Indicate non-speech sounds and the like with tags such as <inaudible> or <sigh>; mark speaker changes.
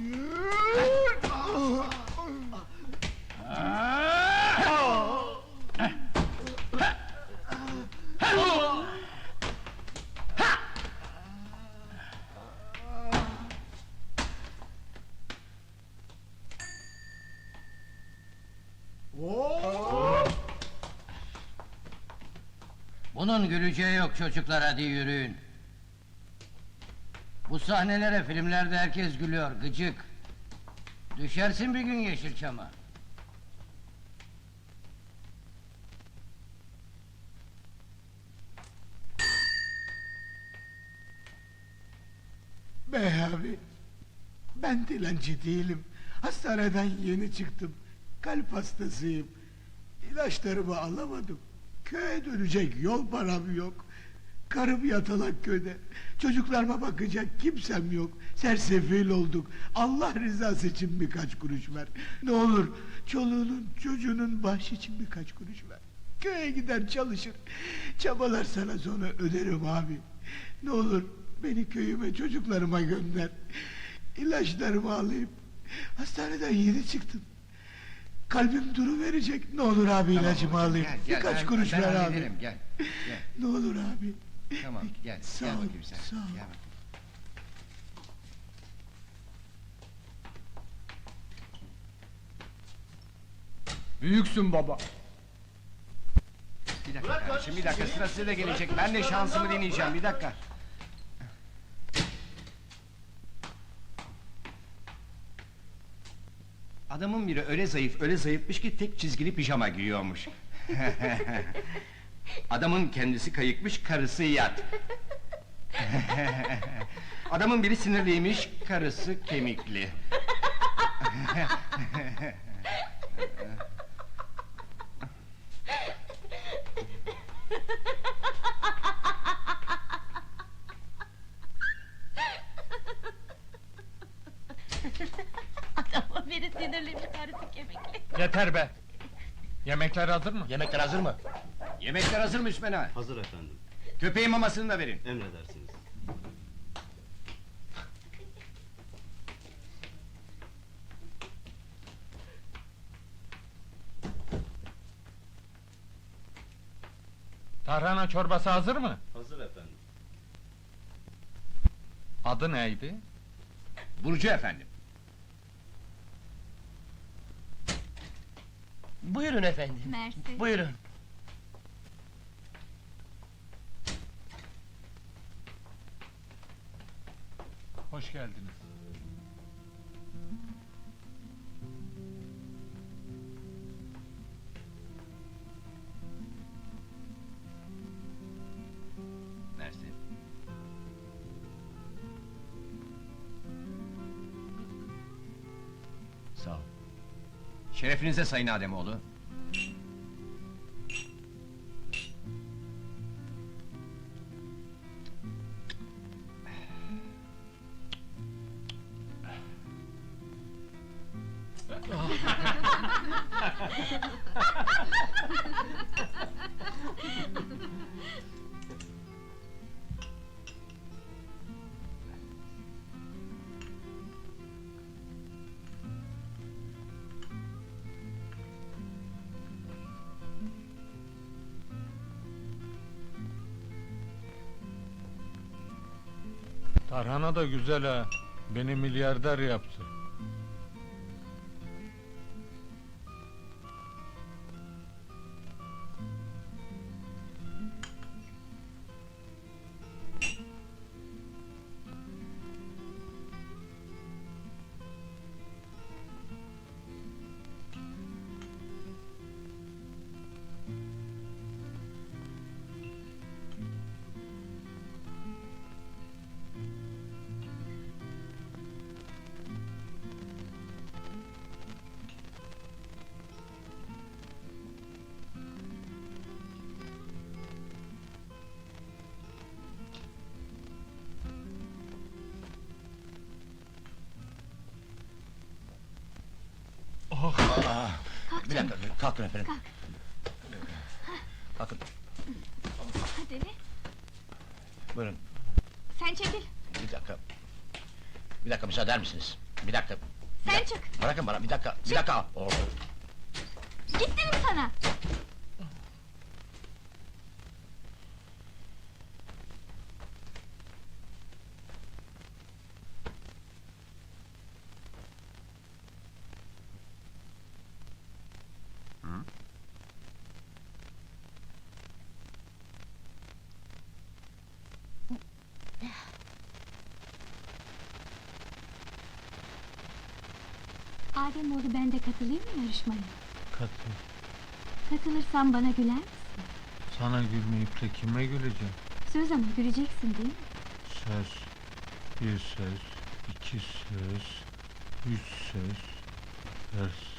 Speaker 1: Yeah. Bunun güleceği yok çocuklar hadi yürüyün. Bu sahnelere filmlerde herkes gülüyor gıcık. Düşersin bir gün Yeşilçam'a.
Speaker 2: Bey abi, ben dilenci değilim. Hastaneden yeni çıktım. Kalp hastasıyım. İlaçlarımı alamadım. Köye dönecek yol param yok. Karım yatalak köyde. Çocuklarıma bakacak kimsem yok. Sersefil olduk. Allah rızası için birkaç kuruş ver. Ne olur çoluğunun çocuğunun başı için birkaç kuruş ver. Köye gider çalışır. Çabalar sana sonra öderim abi. Ne olur beni köyüme çocuklarıma gönder. İlaçlarımı alayım. Hastaneden yeni çıktım. Kalbim duru verecek. Ne olur abi ilacımı alayım.
Speaker 1: Gel, gel,
Speaker 2: Birkaç
Speaker 1: ben-
Speaker 2: kuruş
Speaker 1: ben
Speaker 2: ver abi.
Speaker 1: hallederim, Gel, gel.
Speaker 2: Ne olur abi.
Speaker 1: Tamam gel,
Speaker 2: Sağ
Speaker 1: gel
Speaker 2: ol,
Speaker 1: bakayım sen.
Speaker 2: sağ ol.
Speaker 1: Gel bakayım.
Speaker 3: Büyüksün baba.
Speaker 4: Bir dakika kardeşim, bir dakika sıra size de gelecek. Ben de şansımı deneyeceğim, bir dakika. Adamın biri öyle zayıf, öyle zayıfmış ki tek çizgili pijama giyiyormuş. <laughs> Adamın kendisi kayıkmış, karısı yat. <laughs> Adamın biri sinirliymiş, karısı kemikli. <laughs>
Speaker 5: Adamın biri sinirliymiş karısı kemikli.
Speaker 3: Yeter be. Yemekler hazır mı?
Speaker 4: Yemekler hazır mı? Yemekler hazır mı Üsmena?
Speaker 6: Hazır efendim.
Speaker 4: Köpeğin mamasını da verin.
Speaker 6: Emredersiniz.
Speaker 3: Tarhana çorbası hazır mı?
Speaker 6: Hazır efendim.
Speaker 3: Adı neydi?
Speaker 4: Burcu efendim.
Speaker 7: Buyurun efendim.
Speaker 5: Mersi.
Speaker 7: Buyurun.
Speaker 3: Hoş geldiniz.
Speaker 4: Mersi. Sağ ol. Şerefinize Sayın Ademoğlu. <laughs>
Speaker 3: Tarhana da güzel ha. Beni milyarder yaptı.
Speaker 8: Dakika, kalkın efendim.
Speaker 5: Kalk.
Speaker 8: Kalkın,
Speaker 5: Hadi.
Speaker 8: buyurun.
Speaker 5: Sen çekil.
Speaker 8: Bir dakika. Bir dakika müsaade eder misiniz? Bir dakika. Bir
Speaker 5: Sen
Speaker 8: dakika.
Speaker 5: çık.
Speaker 8: Bırakın bana, bir dakika, bir dakika. Oo.
Speaker 5: Git dedim sana. Ademoğlu ben de katılayım mı yarışmaya?
Speaker 3: Katıl.
Speaker 5: Katılırsan bana güler misin?
Speaker 3: Sana gülmeyip de kime güleceğim?
Speaker 5: Söz ama güleceksin değil mi?
Speaker 3: Söz. Bir söz, iki söz, üç söz, dört